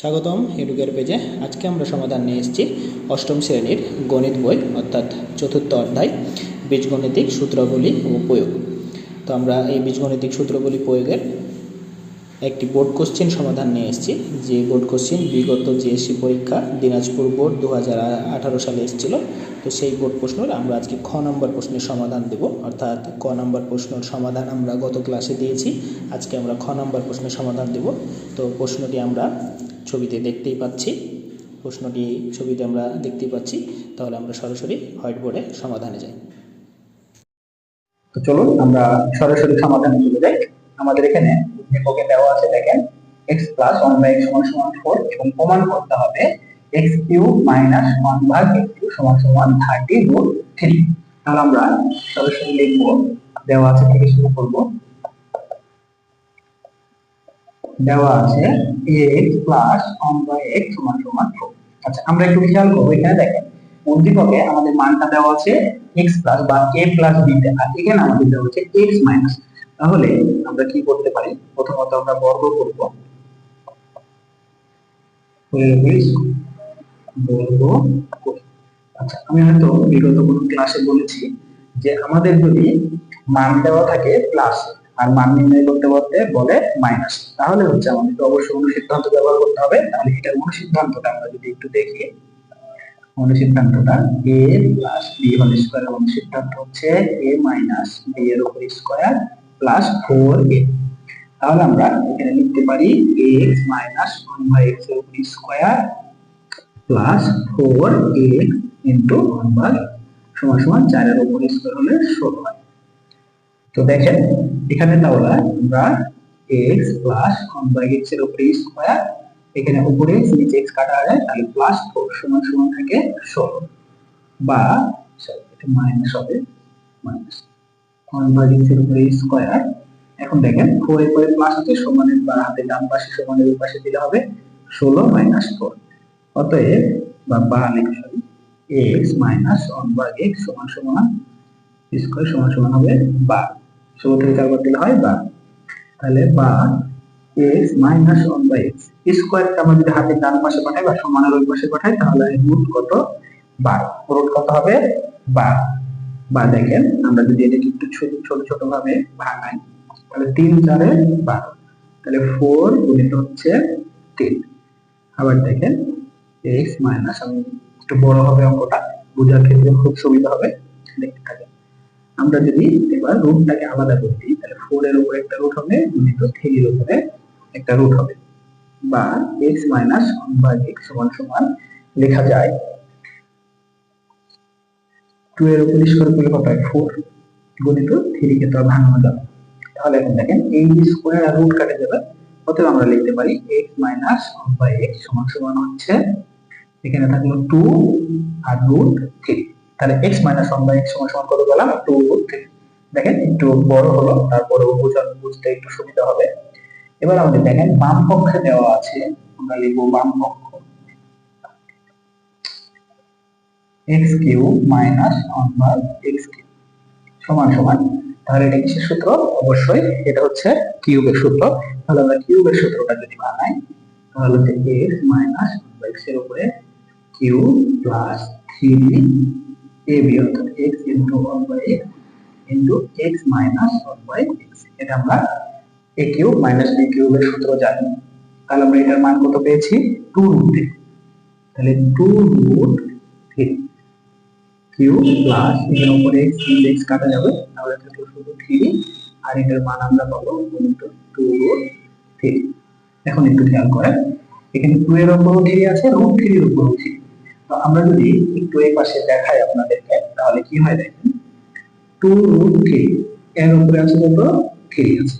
স্বাগতম এডুকের পেজে। আজকে আমরা সমাধান নিয়ে এসেছি অষ্টম শ্রেণির গণিত বই, অর্থাৎ চতুর্থ অধ্যায়, বীজগণিতিক সূত্রগুলি ও প্রয়োগ। তো আমরা এই বীজগণিতিক সূত্রগুলি প্রয়োগের একটি বোর্ড কোশ্চেন সমাধান নিয়ে এসেছি। যে বোর্ড কোশ্চেন বিগত জিএসসি পরীক্ষা দিনাজপুর বোর্ড দু হাজার আঠারো সালে এসেছিল। তো সেই বোর্ড প্রশ্নের আমরা আজকে খ নম্বর প্রশ্নের সমাধান দেব। অর্থাৎ ক নম্বর প্রশ্নের সমাধান আমরা গত ক্লাসে দিয়েছি। আজকে আমরা খ নম্বর প্রশ্নের সমাধান দেব। তো প্রশ্নটি আমরা ছবিতে দেখতেই পাচ্ছি। প্রশ্নটি ছবিতে আমরা দেখতেই পাচ্ছি। তাহলে আমরা সরাসরি হোয়াইট বোর্ডে সমাধানে যাই। তো চলুন, আমরা সরাসরি সমাধানে চলে যাই। আমাদের এখানে উদ্দীপকে দেওয়া আছে, দেখেন, x plus one by x সমান সমান ফোর এবং প্রমাণ করতে হবে x কিউব মাইনাস ওয়ান ভাগ x কিউব সমান সমান থার্টি রুট থ্রি তাহলে আমরা সরাসরি লিখব, দেওয়া আছে থেকে শুরু করব। দেওয়া আছে x plus one by x সমান সমান ফোর আচ্ছা আমরা একটু খেয়াল করব এখানে দেখেন উদ্দীপকে আমাদের মানটা দেওয়া আছে x প্লাস বা a প্লাস b তে। আর এখানে আমাদের দেওয়া হচ্ছে x মাইনাস তাহলে আমরা কি করতে পারি? প্রথমত আমরা বর্গ করব। বর্গ। আচ্ছা আমি হয়তো বিগত কোনো ক্লাসে বলেছি যে আমাদের যদি মান দেওয়া থাকে প্লাস আর মান নির্ণয় করতে করতে বলে মাইনাস তাহলে হচ্ছে আমাদের অবশ্যই অনুসিদ্ধান্ত ব্যবহার করতে হবে। তাহলে এটার অনুসিদ্ধান্তটা আমরা যদি একটু দেখি অনুসিদ্ধান্তটা A plus b whole square অনুসিদ্ধান্ত হচ্ছে এ মাইনাস b এর উপর স্কয়ার প্লাস ফোর এ তাহলে আমরা এখানে লিখতে পারি x মাইনাস ওয়ান বাই এক্সের উপর square plus four x into one by সমান সমান চারের উপর স্কয়ার হলে ষোলো হয়। তো দেখেন, এখানে তাহলে আমরা x প্লাস ওয়ান বাই এক্সের উপর স্কয়ার এখানে উপরে নিচে x কাটা যায়, তাহলে প্লাস ফোর সমান সমান থাকে ষোলো বা এটা মাইনাস হবে মাইনাস ওয়ান বাই এক্সের উপরে স্কয়ার এখন দেখেন ফোর এর পরে প্লাস আছে সমানের বা হাতে ডান পাশে সমানের পাশে দিলে হবে ষোলো মাইনাস ফোর অতএব, বা বা লিখে sorry x minus one by x সমান সমান স্কয়ার সমান সমান হবে বা ষোলো থেকে দিলে হয় বা, তাহলে বা x minus one by x স্কোয়ারটা আমরা যদি হাতের ডান পাশে পাঠাই বা সমানের ওই পাশে পাঠাই, তাহলে রুট কত? বার। রুট কত হবে? বা বা দেখেন, আমরা যদি এটাকে একটু ছোট ছোট ছোট ভাবে ভাঙাই, তাহলে তিন চারে বারো। তাহলে ফোর গুণিত হচ্ছে তিন। আবার দেখেন, এক্স মাইনাস আমি একটু বড় হবে অঙ্কটা, বোঝার ক্ষেত্রে খুব সুবিধা হবে। দেখতে থাকেন। আমরা যদি এবার রুটটাকে আলাদা করে দিই, তাহলে ফোর এর উপরে একটা রুট হবে গুণিত থ্রি এর উপরে একটা রুট হবে। বা x minus one by x সমান সমান লেখা যায় টু এর উপর স্কোয়ার করলে কত হয়? ফোর গুণিত থ্রি কে তো ভাঙানো যাবে তাহলে এখন দেখেন এই স্কোয়ার আর রুট কাটে যাবে, অতএব আমরা লিখতে পারি x minus one by x সমান সমান হচ্ছে, এখানে থাকল টু আর রুট থ্রি তাহলে x minus one by x সমান সমান কত পেলাম? টু দেখেন, একটু বড় হলো তারপরেও বোঝার বুঝতে একটু সুবিধা হবে। এবার আমাদের দেখেন, বাম পক্ষে দেওয়া আছে, আমরা লিখব বাম পক্ষ। X cube minus one by x cube সমান সমান। তাহলে এটা কিসের সূত্র? অবশ্যই এটা হচ্ছে কিউবের সূত্র। তাহলে আমরা কিউবের সূত্রটা যদি বানাই, তাহলে হচ্ছে এক্স মাইনাস ওয়ান বাই এক্সের উপরে cube plus three A B অর্থাৎ x into one by x into x minus one by x এটা আমরা এ কিউব মাইনাস বি কিউবের সূত্র জানি। তাহলে আমরা এটার মান কত পেয়েছি? টু রুট তাহলে two root three cube plus এখানে উপরে এক্স ইন্টু এক্স কাটা যাবে। তাহলে থাকল শুধু থ্রি আর এটার মান আমরা পাবো গুণিত টু রুট থ্রি এখন একটু খেয়াল করেন। এখানে টু এর উপরও থ্রি আছে রুট থ্রির উপরও থ্রি আমরা যদি একটু এই পাশে দেখাই আপনাদেরকে, তাহলে কি হয় দেখেন? টু রুট থ্রি এর উপরে আছে কত? থ্রি আছে।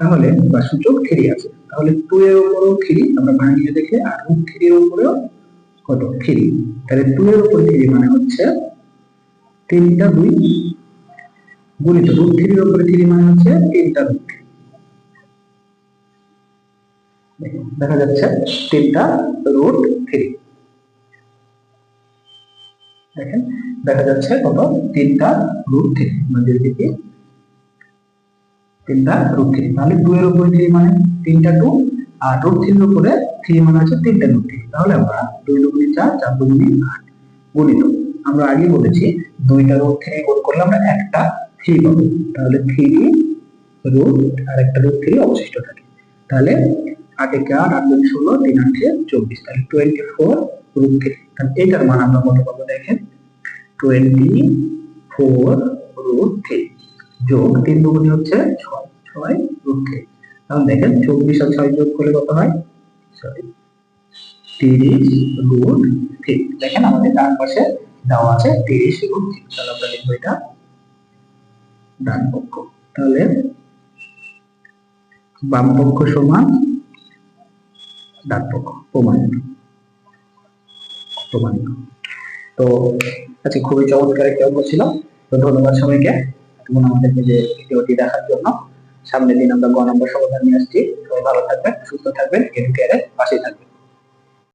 তাহলে বা সূচক থ্রি আছে। তাহলে টু এর উপরেও থ্রি আমরা ভাঙিয়ে দেখে আর রুট থ্রি এর উপরেও কত? থ্রি তাহলে টু এর উপর থ্রি মানে হচ্ছে তিনটা দুই গুণিত। রুট থ্রির উপরে থ্রি মানে হচ্ছে তিনটা রুট দেখা যাচ্ছে তিনটা রুট থ্রি দেখেন, দেখা যাচ্ছে কত তিনটা রুট থ্রি মানে দিকে তিনটা রুট থ্রি তাহলে টু এর উপরে থ্রি মানে তিনটা টু আর রুট থ্রির উপরে থ্রি মানে হচ্ছে তিনটে রুট থ্রি তাহলে আমরা দুই দুগুণি চার চার দুগুণি আট গুণিত। আমরা আগে বলেছি, দুইটা রুট থ্রি গুণ করলে আমরা একটা থ্রি পাবো। তাহলে থ্রি রুট আর একটা রুট থ্রি অবশিষ্ট থাকে। তাহলে আট একে আট আট দুই ষোলো, তিন আটে চব্বিশ। তাহলে টোয়েন্টি ফোর রুট থ্রি তাহলে এটার মান আমরা কত পাবো দেখেন? টোয়েন্টি ফোর রুট যোগ তিন দুগুণি হচ্ছে ছয় ছয় রুট থ্রি। তাহলে দেখেন চব্বিশ আর ছয় যোগ করলে কত হয়? সরি তিরিশ রুট থ্রি। দেখেন আমাদের ডান পাশে দেওয়া আছে তিরিশ রুট থ্রি। তাহলে আমরা লিখব এটা ডান পক্ষ। তাহলে বাম পক্ষ সমান ডান পক্ষ, প্রমাণিত। প্রমাণিত। তো আজকে খুবই চমৎকার একটা অঙ্ক ছিল। তো ধন্যবাদ সবাইকে। এবং আমাদেরকে যে ভিডিওটি দেখার জন্য, সামনের দিন আমরা গ নম্বর সমাধান নিয়ে আসছি। সবাই ভালো থাকবেন, সুস্থ থাকবেন এডুকেয়ারের পাশে থাকবেন।